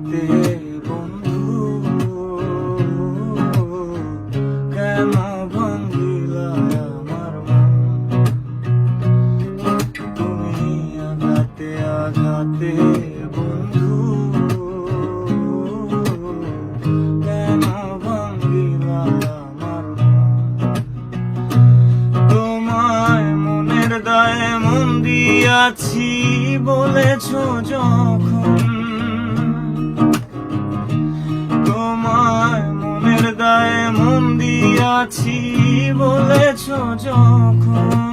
হাতে বন্ধু, কেন ভাঙ্গিলা আমার মন? তুমি আঘাতে আঘাতে বন্ধু, কেন ভাঙ্গিলা আমার তোমায় মনের দায়ে মন দিয়াছি, বলেছ জন আছি বলেছ যখন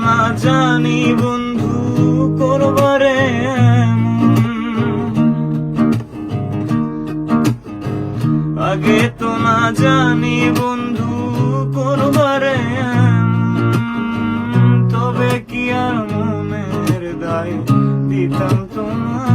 না জানি বন্ধু করবারে আগে তো না জানি বন্ধু করবারে তবে কি আর মনের দায় দিতাম তোমার